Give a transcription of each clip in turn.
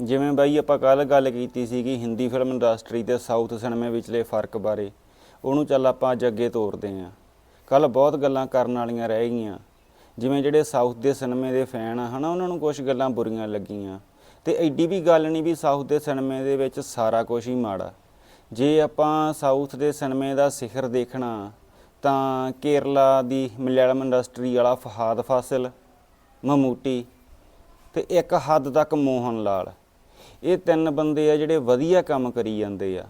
ਜਿਵੇਂ ਬਾਈ ਆਪਾਂ ਕੱਲ ਗੱਲ ਕੀਤੀ ਸੀਗੀ ਹਿੰਦੀ ਫਿਲਮ ਇੰਡਸਟਰੀ ਤੇ ਸਾਊਥ ਸਿਨੇਮੇ ਵਿਚਲੇ ਫ਼ਰਕ ਬਾਰੇ, ਉਹਨੂੰ ਚੱਲ ਆਪਾਂ ਅੱਜ ਅੱਗੇ ਤੋਰਦੇ ਆਂ ਕੱਲ ਬਹੁਤ ਗੱਲਾਂ ਕਰਨ ਵਾਲੀਆਂ ਰਹਿ ਗਈਆਂ। ਜਿਵੇਂ ਜਿਹੜੇ ਸਾਊਥ ਦੇ ਸਿਨੇਮੇ ਦੇ ਫੈਨ ਆ, ਹਨਾ, ਉਹਨਾਂ ਨੂੰ ਕੁਝ ਗੱਲਾਂ ਬੁਰੀਆਂ ਲੱਗੀਆਂ। ਤੇ ਐਡੀ ਵੀ ਗੱਲ ਨਹੀਂ ਵੀ ਸਾਊਥ ਦੇ ਸਿਨੇਮੇ ਦੇ ਵਿੱਚ ਸਾਰਾ ਕੁਝ ਹੀ ਮਾੜਾ। ਜੇ ਆਪਾਂ ਸਾਊਥ ਦੇ ਸਿਨੇਮੇ ਦਾ ਸਿਖਰ ਦੇਖਣਾ, ਤਾਂ ਕੇਰਲਾ ਦੀ ਮਲਿਆਲਮ ਇੰਡਸਟਰੀ ਵਾਲਾ ਫਹਾਦ ਫਾਸਿਲ, ਮਮੂਟੀ ਤੇ ਇੱਕ ਹੱਦ ਤੱਕ ਮੋਹਨ ਲਾਲ। ਇਹ ਤਿੰਨ ਬੰਦੇ ਆ ਜਿਹੜੇ ਵਧੀਆ ਕੰਮ ਕਰੀ ਜਾਂਦੇ ਆ।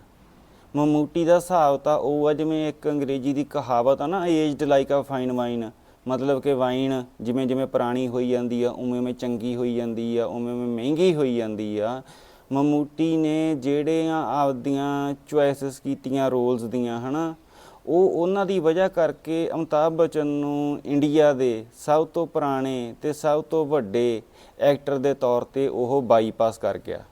ਮਮੂਟੀ ਦਾ ਹਿਸਾਬ ਤਾਂ ਉਹ ਆ ਜਿਵੇਂ ਇੱਕ ਅੰਗਰੇਜ਼ੀ ਦੀ ਕਹਾਵਤ ਆ ਨਾ aged like a fine wine ਮਤਲਬ ਕਿ ਵਾਈਨ ਜਿਵੇਂ ਜਿਵੇਂ ਪੁਰਾਣੀ ਹੋਈ ਜਾਂਦੀ ਆ, ਉਵੇਂ ਉਵੇਂ ਚੰਗੀ ਹੋਈ ਜਾਂਦੀ ਆ, ਉਵੇਂ ਉਵੇਂ ਮਹਿੰਗੀ ਹੋਈ ਜਾਂਦੀ ਆ। ਮਮੂਟੀ ਨੇ ਜਿਹੜੀਆਂ ਆਪਦੀਆਂ ਚੁਆਇਸਸ ਕੀਤੀਆਂ ਰੋਲਸ ਦੀਆਂ, ਹਨਾ, ਉਹ ਉਹਨਾਂ ਦੀ ਵਜ੍ਹਾ ਕਰਕੇ ਅਮਿਤਾਭ ਬਚਨ ਨੂੰ ਇੰਡੀਆ ਦੇ ਸਭ ਤੋਂ ਪੁਰਾਣੇ ਤੇ ਸਭ ਤੋਂ ਵੱਡੇ ਐਕਟਰ ਦੇ ਤੌਰ ਤੇ ਉਹ ਬਾਈਪਾਸ ਕਰ ਗਿਆ।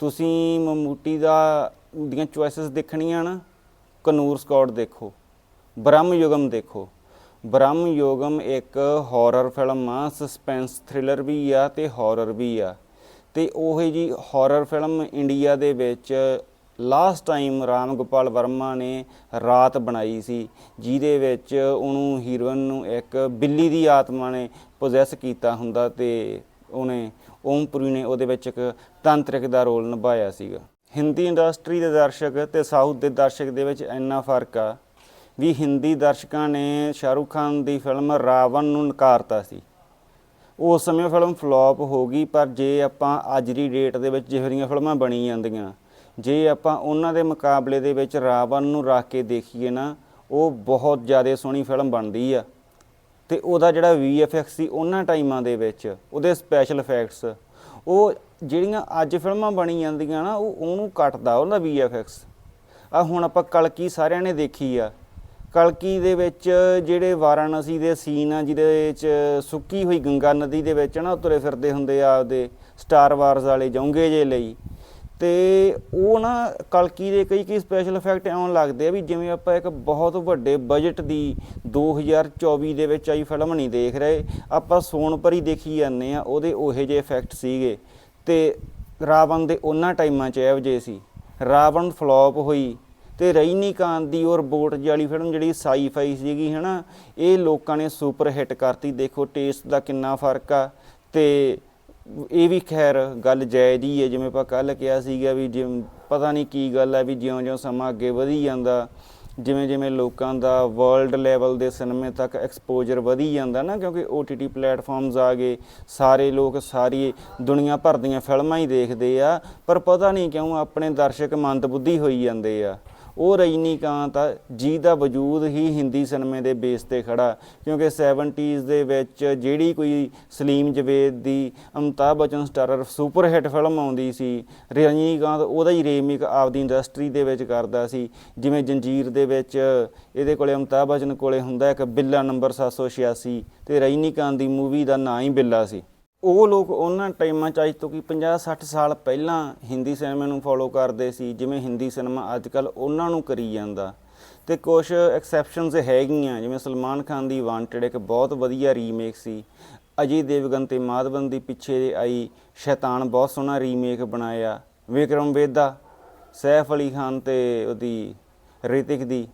ਤੁਸੀਂ ਮਮੂਟੀ ਦਾ, ਦੀਆਂ ਚੁਆਇਸਸ ਦੇਖਣੀਆਂ ਨਾ, ਕਨੂਰ ਸਕਾਟ ਦੇਖੋ, ਬ੍ਰਹਮ ਯੁਗਮ ਦੇਖੋ। ਬ੍ਰਹਮ ਯੁਗਮ ਇੱਕ ਹਾਰਰ ਫਿਲਮ ਆ ਸਸਪੈਂਸ ਥ੍ਰਿਲਰ ਵੀ ਆ ਤੇ ਹਾਰਰ ਵੀ ਆ। ਤੇ ਉਹ ਜੀ ਹਾਰਰ ਫਿਲਮ ਇੰਡੀਆ ਦੇ ਵਿੱਚ ਲਾਸਟ ਟਾਈਮ ਰਾਮ ਗੋਪਾਲ ਵਰਮਾ ਨੇ ਰਾਤ ਬਣਾਈ ਸੀ, ਜਿਹਦੇ ਵਿੱਚ ਉਹਨੂੰ ਹੀਰੋਇਨ ਨੂੰ ਇੱਕ ਬਿੱਲੀ ਦੀ ਆਤਮਾ ਨੇ ਪੋਜੈਸ ਕੀਤਾ ਹੁੰਦਾ ਤੇ ਉਹਨੇ ਓਮਪੁਰੀ ਨੇ ਉਹਦੇ ਵਿੱਚ ਇੱਕ ਤਾਂਤਰਿਕ ਦਾ ਰੋਲ ਨਿਭਾਇਆ ਸੀਗਾ। ਹਿੰਦੀ ਇੰਡਸਟਰੀ ਦੇ ਦਰਸ਼ਕ ਤੇ ਸਾਊਥ ਦੇ ਦਰਸ਼ਕ ਦੇ ਵਿੱਚ ਇੰਨਾ ਫ਼ਰਕ ਆ ਵੀ ਹਿੰਦੀ ਦਰਸ਼ਕਾਂ ਨੇ ਸ਼ਾਹਰੁਖ ਖਾਨ ਦੀ ਫਿਲਮ ਰਾਵਣ ਨੂੰ ਨਕਾਰਤਾ ਸੀ। ਉਸ ਸਮੇਂ ਫਿਲਮ ਫਲॉप ਹੋ ਗਈ, ਪਰ ਜੇ ਆਪਾਂ ਅੱਜ ਦੀ ਡੇਟ ਦੇ ਵਿੱਚ ਜਿਹੋ ਜਿਹੀਆਂ ਫਿਲਮਾਂ ਬਣੀ ਜਾਂਦੀਆਂ, ਜੇ ਆਪਾਂ ਉਹਨਾਂ ਦੇ ਮੁਕਾਬਲੇ ਦੇ ਵਿੱਚ ਰਾਵਣ ਨੂੰ ਰੱਖ ਕੇ ਦੇਖੀਏ ਨਾ, ਉਹ ਬਹੁਤ ਜ਼ਿਆਦਾ ਸੋਹਣੀ ਫਿਲਮ ਬਣਦੀ ਆ। ਤੇ ਉਹਦਾ ਜਿਹੜਾ VFX ਸੀ ਉਹਨਾਂ ਟਾਈਮਾਂ ਦੇ ਵਿੱਚ ਉਹਦੇ ਸਪੈਸ਼ਲ ਇਫੈਕਟਸ ਉਹ ਜਿਹੜੀਆਂ ਅੱਜ ਫਿਲਮਾਂ ਬਣੀ ਜਾਂਦੀਆਂ ਨਾ, ਉਹ ਉਹਨੂੰ ਕੱਟਦਾ, ਉਹਦਾ VFX ਆ ਹੁਣ ਆਪਾਂ ਕਲਕੀ ਸਾਰਿਆਂ ਨੇ ਦੇਖੀ ਆ। ਕਲਕੀ ਦੇ ਵਿੱਚ ਜਿਹੜੇ ਵਾਰਾਣਸੀ ਦੇ ਸੀਨ ਆ, ਜਿਹਦੇ ਵਿੱਚ ਸੁੱਕੀ ਹੋਈ ਗੰਗਾ ਨਦੀ ਦੇ ਵਿੱਚ ਨਾ ਤੁਰੇ ਫਿਰਦੇ ਹੁੰਦੇ ਆ ਆਪਦੇ ਸਟਾਰ ਵਾਰਸ ਵਾਲੇ ਜੌਂਗੇ ਜੇ ਲਈ। ਤੇ ਉਹ ਨਾ ਕਲਕੀ ਦੇ ਕਈ ਕਈ ਸਪੈਸ਼ਲ ਇਫੈਕਟ ਐਉਂ ਲੱਗਦੇ ਆ ਵੀ ਜਿਵੇਂ ਆਪਾਂ ਇੱਕ ਬਹੁਤ ਵੱਡੇ ਬਜਟ ਦੀ 2024 ਦੇ ਵਿੱਚ ਆਈ ਫਿਲਮ ਨਹੀਂ ਦੇਖ ਰਹੇ, ਆਪਾਂ ਸੋਨਪਰੀ ਦੇਖੀ ਜਾਂਦੇ ਆ, ਉਹਦੇ ਉਹੇ ਜਿਹੇ ਇਫੈਕਟ ਸੀਗੇ। ਤੇ ਰਾਵਣ ਦੇ ਉਹਨਾਂ ਟਾਈਮਾਂ 'ਚ ਇਹੋ ਜਿਹੇ ਸੀ। ਰਾਵਣ ਫਲॉप ਹੋਈ ਤੇ ਰਜਨੀਕਾਂਤ ਦੀ ਔਰ ਬੋਟ ਵਾਲੀ ਫਿਲਮ ਜਿਹੜੀ ਸਾਈ-ਫਾਈ ਸੀਗੀ ਹਨਾ, ਇਹ ਲੋਕਾਂ ਨੇ ਸੁਪਰ ਹਿੱਟ ਕਰਤੀ। ਦੇਖੋ ਟੇਸਟ ਦਾ ਕਿੰਨਾ ਫ਼ਰਕ ਆ ਤੇ ਇਹ ਵੀ ਖੈਰ ਗੱਲ ਜਾਇਜ਼ ਹੀ ਹੈ, ਜਿਵੇਂ ਆਪਾਂ ਕੱਲ ਕਿਹਾ ਸੀਗਾ ਵੀ ਜਿਵੇਂ ਪਤਾ ਨਹੀਂ ਕੀ ਗੱਲ ਹੈ ਵੀ ਜਿਉਂ-ਜਿਉਂ ਸਮਾਂ ਅੱਗੇ ਵਧੀ ਜਾਂਦਾ ਜਿਵੇਂ ਜਿਵੇਂ ਲੋਕਾਂ ਦਾ ਵਰਲਡ ਲੈਵਲ ਦੇ ਸਿਨੇਮੇ ਤੱਕ ਐਕਸਪੋਜ਼ਰ ਵਧੀ ਜਾਂਦਾ ਨਾ, ਕਿਉਂਕਿ OTT ਪਲੇਟਫਾਰਮਸ ਆ ਗਏ, ਸਾਰੇ ਲੋਕ ਸਾਰੀ ਦੁਨੀਆ ਭਰ ਦੀਆਂ ਫਿਲਮਾਂ ਹੀ ਦੇਖਦੇ ਆ, ਪਰ ਪਤਾ ਨਹੀਂ ਕਿਉਂ ਆਪਣੇ ਦਰਸ਼ਕ ਮੰਦਬੁੱਧੀ ਹੋਈ ਜਾਂਦੇ ਆ। ਉਹ ਰਜਨੀਕਾਂਤ ਆ ਜਿਹਦਾ ਵਜੂਦ ਹੀ ਹਿੰਦੀ ਸਿਨੇਮੇ ਦੇ ਬੇਸ ਤੇ ਖੜਾ, ਕਿਉਂਕਿ 70s ਦੇ ਵਿੱਚ ਜਿਹੜੀ ਕੋਈ ਸਲੀਮ ਜਵੇਦ ਦੀ ਅਮਿਤਾਭ ਬਚਨ ਸਟਾਰਰ ਸੁਪਰ ਹਿੱਟ ਫਿਲਮ ਆਉਂਦੀ ਸੀ, ਰਜਨੀਕਾਂਤ ਉਹਦਾ ਹੀ ਰੀਮੇਕ ਆਪਦੀ ਇੰਡਸਟਰੀ ਦੇ ਵਿੱਚ ਕਰਦਾ ਸੀ, ਜਿਵੇਂ ਜੰਜੀਰ ਦੇ ਵਿੱਚ ਇਹਦੇ ਕੋਲੇ ਅਮਿਤਾਭ ਬਚਨ ਕੋਲੇ ਹੁੰਦਾ ਇੱਕ ਬਿੱਲਾ ਨੰਬਰ 786 ਤੇ ਰਜਨੀਕਾਂਤ ਦੀ ਮੂਵੀ ਦਾ ਨਾਂ ਹੀ ਬਿੱਲਾ ਸੀ। ਉਹ ਲੋਕ ਉਹਨਾਂ ਟਾਈਮਾਂ ਚ, ਅੱਜ ਤੋਂ ਕਿ 50 60 ਸਾਲ ਪਹਿਲਾਂ ਹਿੰਦੀ ਸਿਨੇਮੇ ਨੂੰ ਫੋਲੋ ਕਰਦੇ ਸੀ, ਜਿਵੇਂ ਹਿੰਦੀ ਸਿਨੇਮਾ ਅੱਜ ਕੱਲ ਉਹਨਾਂ ਨੂੰ ਕਰੀ ਜਾਂਦਾ। ਤੇ ਕੁਝ ਐਕਸੈਪਸ਼ਨਸ ਹੈਗੀਆਂ, ਜਿਵੇਂ ਸਲਮਾਨ ਖਾਨ ਦੀ ਵਾਂਟਡ ਇੱਕ ਬਹੁਤ ਵਧੀਆ ਰੀਮੇਕ ਸੀ। ਅਜੇ ਦੇਵਗਨ ਤੇ ਮਾਧਵਨ ਦੀ ਪਿੱਛੇ ਆਈ, ਸ਼ੈਤਾਨ ਬਹੁਤ ਸੋਹਣਾ ਰੀਮੇਕ ਬਣਾਇਆ। ਵਿਕਰਮ ਵੇਦਾ, ਸੈਫ ਅਲੀ ਖਾਨ ਤੇ ਉਹਦੀ ਰਿਤਿਕ ਦੀ,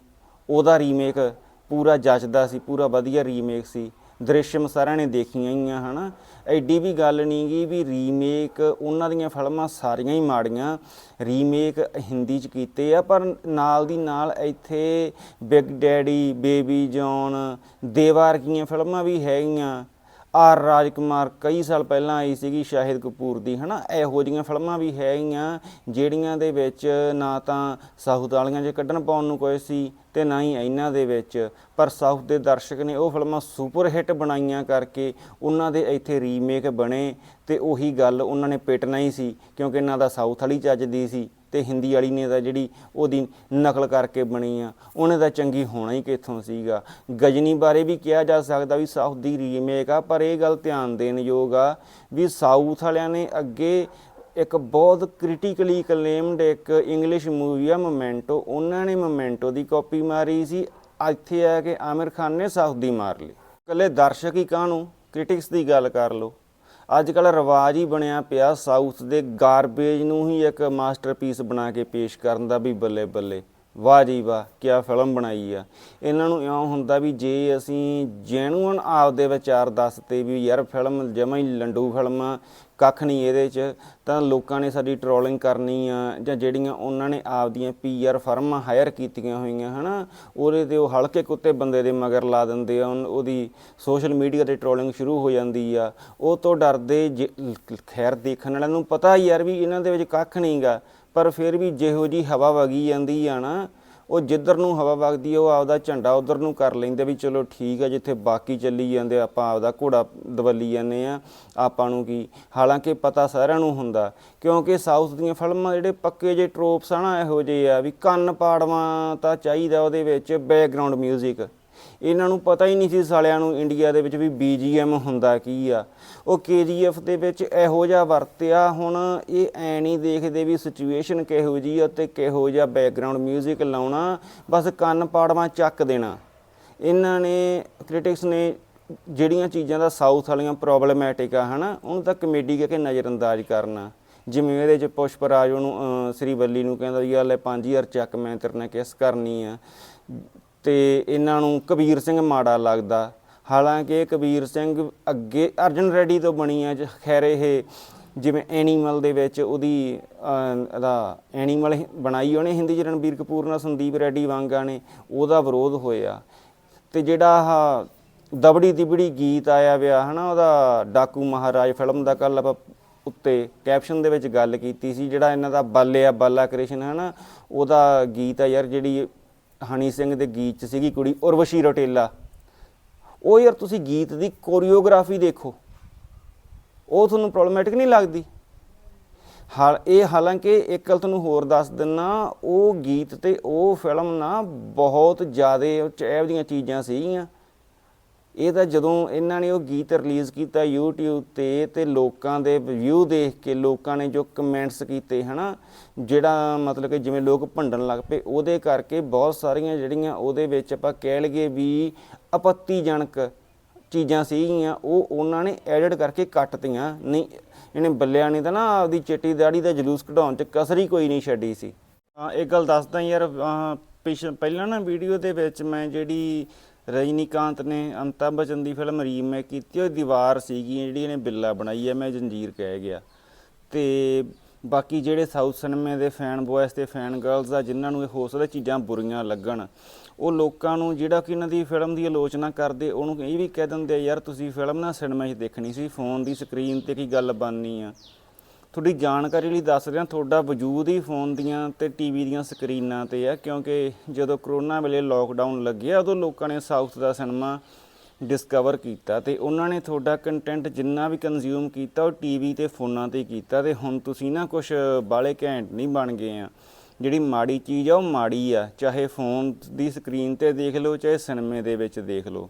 ਉਹਦਾ ਰੀਮੇਕ ਪੂਰਾ ਜੱਚਦਾ ਸੀ, ਪੂਰਾ ਵਧੀਆ ਰੀਮੇਕ ਸੀ। ਦ੍ਰਿਸ਼ਮ ਸਾਰਿਆਂ ਨੇ ਦੇਖੀਆਂ ਹੀ ਆ, ਹਨਾ? ਐਡੀ ਵੀ ਗੱਲ ਨਹੀਂ ਗਈ ਵੀ ਰੀਮੇਕ ਉਹਨਾਂ ਦੀਆਂ ਫਿਲਮਾਂ ਸਾਰੀਆਂ ਹੀ ਮਾੜੀਆਂ। ਰੀਮੇਕ ਹਿੰਦੀ ਚ ਕੀਤੇ ਆ, ਪਰ ਨਾਲ ਦੀ ਨਾਲ ਇੱਥੇ big daddy baby John Devara ਕੀਆਂ ਫਿਲਮਾਂ ਵੀ ਹੈਗੀਆਂ। ਆਰ ਰਾਜਕੁਮਾਰ ਕਈ ਸਾਲ ਪਹਿਲਾਂ ਆਈ ਸੀਗੀ ਸ਼ਾਹਿਦ ਕਪੂਰ ਦੀ, ਹਨਾ? ਇਹੋ ਜਿਹੀਆਂ ਫਿਲਮਾਂ ਵੀ ਹੈਗੀਆਂ ਜਿਹੜੀਆਂ ਦੇ ਵਿੱਚ ਨਾ ਤਾਂ ਸਾਊਥ ਵਾਲੀਆਂ 'ਚ ਕੱਢਣ ਪਾਉਣ ਨੂੰ ਕੋਈ ਸੀ ਤੇ ਨਾ ਹੀ ਇਹਨਾਂ ਦੇ ਵਿੱਚ। ਪਰ ਸਾਊਥ ਦੇ ਦਰਸ਼ਕ ਨੇ ਉਹ ਫਿਲਮਾਂ ਸੁਪਰ ਹਿੱਟ ਬਣਾਈਆਂ ਕਰਕੇ ਉਹਨਾਂ ਦੇ ਇੱਥੇ ਰੀਮੇਕ ਬਣੇ ਤੇ ਉਹੀ ਗੱਲ ਉਹਨਾਂ ਨੇ ਪੇਟਣਾ ਹੀ ਸੀ ਕਿਉਂਕਿ ਇਹਨਾਂ ਦਾ ਸਾਊਥ ਵਾਲੀ ਚੱਜਦੀ ਸੀ। ਤੇ ਹਿੰਦੀ ਵਾਲੀ ਨੇ ਤਾਂ ਜਿਹੜੀ ਉਹਦੀ ਨਕਲ ਕਰਕੇ ਬਣੀ ਆ, ਉਹਨੇ ਤਾਂ ਚੰਗੀ ਹੋਣਾ ਹੀ ਕਿੱਥੋਂ ਸੀਗਾ। ਗਜਨੀ ਬਾਰੇ ਵੀ ਕਿਹਾ ਜਾ ਸਕਦਾ ਵੀ ਸਾਊਥ ਦੀ ਰੀਮੇਕ ਆ, ਪਰ ਇਹ ਗੱਲ ਧਿਆਨ ਦੇਣ ਯੋਗ ਆ ਵੀ ਸਾਊਥ ਵਾਲਿਆਂ ਨੇ ਅੱਗੇ ਇੱਕ ਬਹੁਤ ਕ੍ਰਿਟੀਕਲੀ ਕਲੇਮਡ ਇੱਕ ਇੰਗਲਿਸ਼ ਮੂਵੀ ਆ ਮੋਮੈਂਟੋ ਉਹਨਾਂ ਨੇ ਮੋਮੈਂਟੋ ਦੀ ਕਾਪੀ ਮਾਰੀ ਸੀ। ਇੱਥੇ ਆ ਕੇ ਆਮਿਰ ਖਾਨ ਨੇ ਸਾਊਥ ਦੀ ਮਾਰ ਲਈ। ਇਕੱਲੇ ਦਰਸ਼ਕ ਹੀ ਕਾਹਨੂੰ? ਕ੍ਰਿਟਿਕਸ ਦੀ ਗੱਲ ਕਰ ਲਓ। ਅੱਜ ਕੱਲ ਰਿਵਾਜ ਹੀ ਬਣਿਆ ਪਿਆ ਸਾਊਥ ਦੇ ਗਾਰਬੇਜ ਨੂੰ ਹੀ ਇੱਕ ਮਾਸਟਰਪੀਸ ਬਣਾ ਕੇ ਪੇਸ਼ ਕਰਨ ਦਾ ਵੀ ਬੱਲੇ ਬੱਲੇ। ਵਾਹ ਜੀ ਵਾਹ ਕੀ ਫਿਲਮ ਬਣਾਈ ਆ। ਇਹਨਾਂ ਨੂੰ ਇਉਂ ਹੁੰਦਾ ਵੀ ਜੇ ਅਸੀਂ ਜੈਨੂਅਨ ਆਪਦੇ ਵਿਚਾਰ ਦੱਸਤੇ ਵੀ ਯਾਰ ਫਿਲਮ ਜਮਾਂ ਹੀ ਲੰਡੂ ਫਿਲਮ ਕੱਖ ਨਹੀਂ ਇਹਦੇ 'ਚ, ਤਾਂ ਲੋਕਾਂ ਨੇ ਸਾਡੀ ਟਰੋਲਿੰਗ ਕਰਨੀ ਆ, ਜਾਂ ਜਿਹੜੀਆਂ ਉਹਨਾਂ ਨੇ ਆਪਦੀਆਂ ਪੀਆਰ ਫਰਮਾਂ ਹਾਇਰ ਕੀਤੀਆਂ ਹੋਈਆਂ, ਹਨਾ, ਉਹਦੇ ਤੇ ਉਹ ਹਲਕੇ ਕੁੱਤੇ ਬੰਦੇ ਦੇ ਮਗਰ ਲਾ ਦਿੰਦੇ ਆ, ਉਹਨ- ਉਹਦੀ ਸੋਸ਼ਲ ਮੀਡੀਆ ਤੇ ਟਰੋਲਿੰਗ ਸ਼ੁਰੂ ਹੋ ਜਾਂਦੀ ਆ। ਉਹ ਤੋਂ ਡਰਦੇ ਜੇ- ਖੈਰ ਦੇਖਣ ਵਾਲਿਆਂ ਨੂੰ ਪਤਾ ਯਾਰ ਵੀ ਇਹਨਾਂ ਦੇ ਵਿੱਚ ਕੱਖ ਨਹੀਂਗਾ ਪਰ ਫਿਰ ਵੀ ਜਿਹੋ ਜੀ ਹਵਾ ਵਗੀ ਜਾਂਦੀ ਆ ਨਾ ਉਹ ਜਿੱਧਰ ਨੂੰ ਹਵਾ ਵਗਦੀ ਹੈ ਉਹ ਆਪਦਾ ਝੰਡਾ ਉਧਰ ਨੂੰ ਕਰ ਲੈਂਦੇ ਵੀ ਚਲੋ ਠੀਕ ਆ, ਜਿੱਥੇ ਬਾਕੀ ਚੱਲੀ ਜਾਂਦੇ, ਆਪਾਂ ਆਪਦਾ ਘੋੜਾ ਦਵੱਲੀ ਜਾਂਦੇ ਆ। ਆਪਾਂ ਨੂੰ ਕੀ, ਹਾਲਾਂਕਿ ਪਤਾ ਸਾਰਿਆਂ ਨੂੰ ਹੁੰਦਾ, ਕਿਉਂਕਿ ਸਾਊਥ ਦੀਆਂ ਫਿਲਮਾਂ ਜਿਹੜੇ ਪੱਕੇ ਜੇ ਟ੍ਰੋਪਸ ਆ ਨਾ, ਇਹੋ ਜਿਹੇ ਆ ਵੀ ਕੰਨ ਪਾੜਵਾ ਤਾਂ ਚਾਹੀਦਾ ਉਹਦੇ ਵਿੱਚ ਬੈਕਗ੍ਰਾਉਂਡ 뮤직 ਇਹਨਾਂ ਨੂੰ ਪਤਾ ਹੀ ਨਹੀਂ ਸੀ ਸਾਲਿਆਂ ਨੂੰ ਇੰਡੀਆ ਦੇ ਵਿੱਚ ਵੀ BGM ਹੁੰਦਾ ਕੀ ਆ। ਉਹ KGF ਦੇ ਵਿੱਚ ਇਹੋ ਜਿਹਾ ਵਰਤਿਆ ਹੁਣ ਇਹ ਐ ਨਹੀਂ ਦੇਖਦੇ ਵੀ ਸਿਚੁਏਸ਼ਨ ਕਿਹੋ ਜੀ ਆ ਤੇ ਕਿਹੋ ਜਿਹਾ ਬੈਕਗ੍ਰਾਉਂਡ 뮤직 ਲਾਉਣਾ ਬਸ ਕੰਨ ਪਾੜਵਾ ਚੱਕ ਦੇਣਾ। ਇਹਨਾਂ ਨੇ ਕ੍ਰਿਟਿਕਸ ਨੇ ਜਿਹੜੀਆਂ ਚੀਜ਼ਾਂ ਦਾ ਸਾਊਥ ਵਾਲੀਆਂ ਪ੍ਰੋਬਲਮੈਟਿਕ ਆ ਹਨਾ ਉਹਨੂੰ ਤਾਂ ਕਮੇਡੀ ਕਹਿ ਕੇ ਨਜ਼ਰਅੰਦਾਜ਼ ਕਰਨਾ। ਜਿਵੇਂ ਇਹਦੇ ਚ ਪੁਸ਼ਪਰਾਜ ਉਹਨੂੰ ਅਹ, ਸ੍ਰੀ ਬੱਲੀ ਨੂੰ ਕਹਿੰਦਾ ਵੀ ਆ ਲੈ 5000 ਚੱਕ ਮੈਂ ਤੇਰੇ ਨਾਲ ਕਿਸ ਕਰਨੀ ਆ। ਤੇ ਇਹਨਾਂ ਨੂੰ ਕਬੀਰ ਸਿੰਘ ਮਾੜਾ ਲੱਗਦਾ। ਹਾਲਾਂਕਿ ਇਹ ਕਬੀਰ ਸਿੰਘ ਅੱਗੇ ਅਰਜਨ ਰੈਡੀ ਤੋਂ ਬਣੀ ਆ ਜ- ਖੈਰ ਇਹ ਜਿਵੇਂ ਐਨੀਮਲ ਦੇ ਵਿੱਚ ਉਹਦੀ ਅਹ, ਇਹਦਾ ਐਨੀਮਲ ਬਣਾਈ ਉਹਨੇ ਹਿੰਦੀ ਚ ਰਣਬੀਰ ਕਪੂਰ ਨਾਲ ਸੰਦੀਪ ਰੈਡੀ ਵਾਂਗਾ ਨੇ ਉਹਦਾ ਵਿਰੋਧ ਹੋਇਆ। ਤੇ ਜਿਹੜਾ ਆਹ ਦਬੜੀ ਦਿਬੜੀ ਗੀਤ ਆਇਆ ਵਿਆ ਹਨਾ ਉਹਦਾ ਡਾਕੂ ਮਹਾਰਾਜ ਫਿਲਮ ਦਾ ਕੱਲ ਆਪਾਂ ਉੱਤੇ ਕੈਪਸ਼ਨ ਦੇ ਵਿੱਚ ਗੱਲ ਕੀਤੀ ਸੀ ਜਿਹੜਾ ਇਹਨਾਂ ਦਾ ਬਾਲੇ ਆ ਬਾਲਾ ਕ੍ਰਿਸ਼ਨ ਹਨਾ ਉਹਦਾ ਗੀਤ ਆ ਯਾਰ ਜਿਹੜੀ ਹਨੀ ਸਿੰਘ ਦੇ ਗੀਤ ਚ ਸੀਗੀ ਕੁੜੀ ਉਰਵਸ਼ੀ ਰੋਟੇਲਾ। ਉਹ ਯਾਰ ਤੁਸੀਂ ਗੀਤ ਦੀ ਕੋਰੀਓਗ੍ਰਾਫੀ ਦੇਖੋ। ਉਹ ਤੁਹਾਨੂੰ ਪ੍ਰੋਬਲਮੈਟਿਕ ਨਹੀਂ ਲੱਗਦੀ? ਹਾਲ, ਇਹ ਹਾਲਾਂਕਿ ਇੱਕ ਗੱਲ ਤੁਹਾਨੂੰ ਹੋਰ ਦੱਸ ਦਿੰਨਾ, ਉਹ ਗੀਤ ਤੇ ਉਹ ਫਿਲਮ ਨਾ ਬਹੁਤ ਜ਼ਿਆਦਾ ਉਹ ਦੀਆਂ ਚੀਜ਼ਾਂ ਸੀਗੀਆਂ। ਇਹ ਤਾਂ ਜਦੋਂ ਇਹਨਾਂ ਨੇ ਉਹ ਗੀਤ ਰਿਲੀਜ਼ ਕੀਤਾ YouTube ਤੇ ਤੇ ਲੋਕਾਂ ਦੇ ਵਿਊ ਦੇਖ ਕੇ ਲੋਕਾਂ ਨੇ ਜੋ ਕਮੈਂਟਸ ਕੀਤੇ, ਹਨਾ, ਜਿਹੜਾ ਮਤਲਬ ਕਿ ਜਿਵੇਂ ਲੋਕ ਭੰਡਣ ਲੱਗ ਪਏ, ਉਹਦੇ ਕਰਕੇ ਬਹੁਤ ਸਾਰੀਆਂ ਜਿਹੜੀਆਂ ਉਹਦੇ ਵਿੱਚ ਆਪਾਂ ਕਹਿ ਲਈਏ ਵੀ ਆਪੱਤੀਜਨਕ ਚੀਜ਼ਾਂ ਸੀਗੀਆਂ, ਉਹ ਉਹਨਾਂ ਨੇ ਐਡਿਟ ਕਰਕੇ ਕੱਟਤੀਆਂ। ਨਹੀਂ, ਇਹਨੇ ਬੱਲਿਆਂ ਨੇ ਤਾਂ ਨਾ ਆਪਦੀ ਚਿੱਟੀ ਦਾੜੀ ਦਾ ਜਲੂਸ ਕਢਾਉਣ ਚ ਕਸਰ ਹੀ ਕੋਈ ਨਹੀਂ ਛੱਡੀ ਸੀ। ਹਾਂ ਇਹ ਗੱਲ ਦੱਸਦਾ ਯਾਰ ਪਿਛ, ਪਹਿਲਾਂ ਨਾ ਵੀਡੀਓ ਦੇ ਵਿੱਚ ਮੈਂ ਜਿਹੜੀ ਰਜਨੀਕਾਂਤ ਨੇ ਅਮਿਤਾਭ ਬੱਚਨ ਦੀ ਫਿਲਮ ਰੀਮੇਕ ਕੀਤੀ, ਉਹ ਦੀਵਾਰ ਸੀਗੀ, ਜਿਹੜੀ ਇਹਨੇ ਬਿੱਲਾ ਬਣਾਈ ਹੈ, ਮੈਂ ਜੰਜੀਰ ਕਹਿ ਗਿਆ। ਤੇ ਬਾਕੀ ਜਿਹੜੇ ਸਾਊਥ ਸਿਨੇਮੇ ਦੇ ਫੈਨ ਬॉयਜ਼ ਤੇ ਫੈਨ ਗਰਲਸ ਆ, ਜਿਨ੍ਹਾਂ ਨੂੰ ਇਹ ਹੋ ਸਕਦਾ ਚੀਜ਼ਾਂ ਬੁਰੀਆਂ ਲੱਗਣ, ਉਹ ਲੋਕਾਂ ਨੂੰ ਜਿਹੜਾ ਕਿ ਇਹਨਾਂ ਦੀ ਫਿਲਮ ਦੀ ਆਲੋਚਨਾ ਕਰਦੇ, ਉਹਨੂੰ ਇਹ ਵੀ ਕਹਿ ਦਿੰਦੇ ਆ, ਯਾਰ, ਤੁਸੀਂ ਫਿਲਮ ਨਾ ਸਿਨੇਮਾ 'ਚ ਦੇਖਣੀ ਸੀ ਫੋਨ ਦੀ ਸਕਰੀਨ ਤੇ ਕੀ ਗੱਲ ਬਣਨੀ ਆ? ਤੁਹਾਡੀ ਜਾਣਕਾਰੀ ਲਈ ਦੱਸ ਰਿਹਾ, ਤੁਹਾਡਾ ਵਜੂਦ ਹੀ ਫੋਨ ਦੀਆਂ ਤੇ ਟੀਵੀ ਦੀਆਂ ਸਕਰੀਨਾਂ ਤੇ ਆ, ਕਿਉਂਕਿ ਜਦੋਂ ਕਰੋਨਾ ਵੇਲੇ ਲੋਕਡਾਊਨ ਲੱਗਿਆ ਉਦੋਂ ਲੋਕਾਂ ਨੇ ਸਾਊਥ ਦਾ ਸਿਨੇਮਾ ਡਿਸਕਵਰ ਕੀਤਾ ਤੇ ਉਹਨਾਂ ਨੇ ਤੁਹਾਡਾ ਕੰਟੈਂਟ ਜਿੰਨਾ ਵੀ ਕੰਜ਼ਿਊਮ ਕੀਤਾ, ਉਹ ਟੀਵੀ ਤੇ ਫੋਨਾਂ ਤੇ ਕੀਤਾ ਤੇ ਹੁਣ ਤੁਸੀਂ ਨਾ ਕੁਝ ਬਾਲੇ ਘੈਂਟ ਨਹੀਂ ਬਣ ਗਏ ਆ। ਜਿਹੜੀ ਮਾੜੀ ਚੀਜ਼ ਆ, ਉਹ ਮਾੜੀ ਆ, ਚਾਹੇ ਫੋਨ ਦੀ ਸਕਰੀਨ ਤੇ ਦੇਖ ਲਓ, ਚਾਹੇ ਸਿਨੇਮੇ ਦੇ ਵਿੱਚ ਦੇਖ ਲਓ।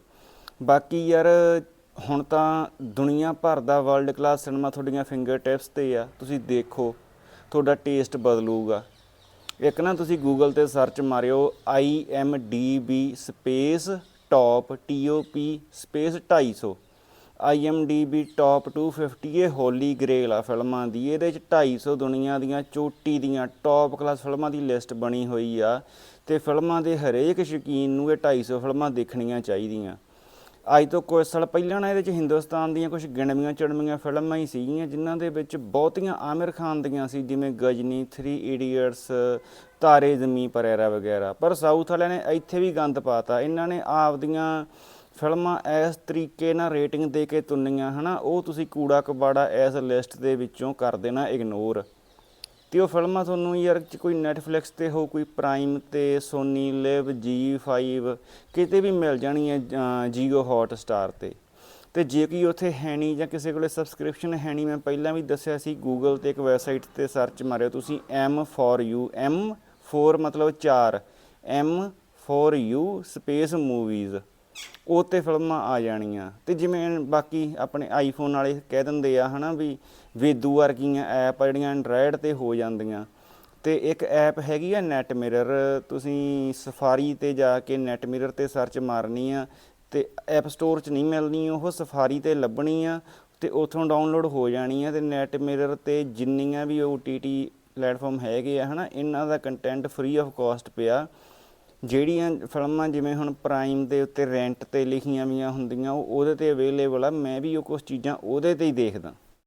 ਬਾਕੀ ਯਾਰ ਹੁਣ ਤਾਂ ਦੁਨੀਆ ਭਰ ਦਾ ਵਰਲਡ ਕਲਾਸ ਸਿਨੇਮਾ ਤੁਹਾਡੀਆਂ ਫਿੰਗਰ ਟਿਪਸ ਤੇ ਆ। ਤੁਸੀਂ ਦੇਖੋ, ਤੁਹਾਡਾ ਟੇਸਟ ਬਦਲੂਗਾ। ਇੱਕ ਨਾ ਤੁਸੀਂ ਗੂਗਲ ਤੇ ਸਰਚ ਮਾਰਿਓ IMDb space top TOP space 250 IMDb top 250 ਇਹ ਹੋਲੀ ਗ੍ਰੇਲ ਆ ਫਿਲਮਾਂ ਦੀ। ਇਹਦੇ ਚ 250 ਦੁਨੀਆ ਦੀਆਂ ਚੋਟੀ ਦੀਆਂ ਟੌਪ ਕਲਾਸ ਫਿਲਮਾਂ ਦੀ ਲਿਸਟ ਬਣੀ ਹੋਈ ਆ। ਤੇ ਫਿਲਮਾਂ ਦੇ ਹਰੇਕ ਸ਼ੌਕੀਨ ਨੂੰ ਇਹ 250 ਫਿਲਮਾਂ ਦੇਖਣੀਆਂ ਚਾਹੀਦੀਆਂ। ਅੱਜ ਤੋਂ ਕੁਝ ਸਾਲ ਪਹਿਲਾਂ ਨਾ ਇਹਦੇ ਚ ਹਿੰਦੁਸਤਾਨ ਦੀਆਂ ਕੁਝ ਗਿਣਵੀਆਂ ਚੜਵੀਆਂ ਫਿਲਮਾਂ ਹੀ ਸੀਗੀਆਂ, ਜਿਨ੍ਹਾਂ ਦੇ ਵਿੱਚ ਬਹੁਤੀਆਂ ਆਮਿਰ ਖਾਨ ਦੀਆਂ ਸੀ, ਜਿਵੇਂ ਗਜਨੀ 3 ਇਡੀਅਟਸ ਤਾਰੇ ਜ਼ਮੀਨ ਪਰ ਐਰਾ ਵਗੈਰਾ। ਪਰ ਸਾਊਥ ਵਾਲਿਆਂ ਨੇ ਇੱਥੇ ਵੀ ਗੰਦ ਪਾਤਾ ਇਹਨਾਂ ਨੇ ਆਪਦੀਆਂ ਫਿਲਮਾਂ ਇਸ ਤਰੀਕੇ ਨਾਲ ਰੇਟਿੰਗ ਦੇ ਕੇ ਤੁੰਨੀਆਂ, ਹਨਾ? ਉਹ ਤੁਸੀਂ ਕੂੜਾ ਕਬਾੜਾ ਇਸ ਲਿਸਟ ਦੇ ਵਿੱਚੋਂ ਕਰ ਦੇਣਾ, ਇਗਨੋਰ। ਤੇ ਉਹ ਫਿਲਮਾਂ ਤੁਹਾਨੂੰ ਯਾਰ ਚ ਕੋਈ Netflix ਤੇ ਹੋ, ਕੋਈ ਪ੍ਰਾਈਮ ਤੇ ਸੋਨੀ ਲਿਵ G5 ਕਿਤੇ ਵੀ ਮਿਲ ਜਾਣੀ ਹੈ Jio Hotstar ਤੇ। ਤੇ ਜੇ ਕੋਈ ਉੱਥੇ ਹੈ ਨਹੀਂ ਜਾਂ ਕਿਸੇ ਕੋਲੇ ਸਬਸਕ੍ਰਿਪਸ਼ਨ ਹੈ ਨਹੀਂ, ਮੈਂ ਪਹਿਲਾਂ ਵੀ ਦੱਸਿਆ ਸੀ, Google ਤੇ ਇੱਕ ਵੈਬਸਾਈਟ ਤੇ ਸਰਚ ਮਾਰਿਓ ਤੁਸੀਂ, M for you M for ਮਤਲਬ 4 M for you space movies ਉਹ ਤੇ ਫਿਲਮਾਂ ਆ ਜਾਣੀਆਂ। ਤੇ ਜਿਵੇਂ ਬਾਕੀ ਆਪਣੇ ਆਈਫੋਨ ਵਾਲੇ ਕਹਿ ਦਿੰਦੇ ਆ ਹਨਾ ਵੀ ਵੇਦੂ ਵਰਗੀਆਂ ਐਪ ਆ ਜਿਹੜੀਆਂ ਐਂਡਰਾਇਡ ਤੇ ਹੋ ਜਾਂਦੀਆਂ। ਤੇ ਇੱਕ ਐਪ ਹੈਗੀ ਆ ਨੈਟ ਮਿਰਰ ਤੁਸੀਂ ਸਫਾਰੀ ਤੇ ਜਾ ਕੇ ਨੈਟ ਮਿਰਰ ਤੇ ਸਰਚ ਮਾਰਨੀ ਆ ਤੇ ਐਪ ਸਟੋਰ 'ਚ ਨਹੀਂ ਮਿਲਣੀ, ਉਹ ਸਫਾਰੀ ਤੇ ਲੱਭਣੀ ਆ ਤੇ ਉਥੋਂ ਡਾਊਨਲੋਡ ਹੋ ਜਾਣੀ ਆ ਤੇ ਨੈਟ ਮਿਰਰ ਤੇ ਜਿੰਨੀਆਂ ਵੀ OTT ਪਲੇਟਫਾਰਮ ਹੈਗੇ ਆ ਹਨਾ, ਇਹਨਾਂ ਦਾ ਕੰਟੈਂਟ ਫ੍ਰੀ ਆਫ ਕਾਸਟ ਪਿਆ। ਜਿਹੜੀਆਂ ਫਿਲਮਾਂ ਜਿਵੇਂ ਹੁਣ ਪ੍ਰਾਈਮ ਦੇ ਉੱਤੇ ਰੈਂਟ ਤੇ ਲਿਖੀਆਂ ਵੀਆਂ ਹੁੰਦੀਆਂ, ਉਹ ਉਹਦੇ ਤੇ ਅਵੇਲੇਬਲ ਆ, ਮੈਂ ਵੀ ਉਹ ਕੁਝ ਚੀਜ਼ਾਂ ਉਹਦੇ ਤੇ ਹੀ ਦੇਖਦਾ।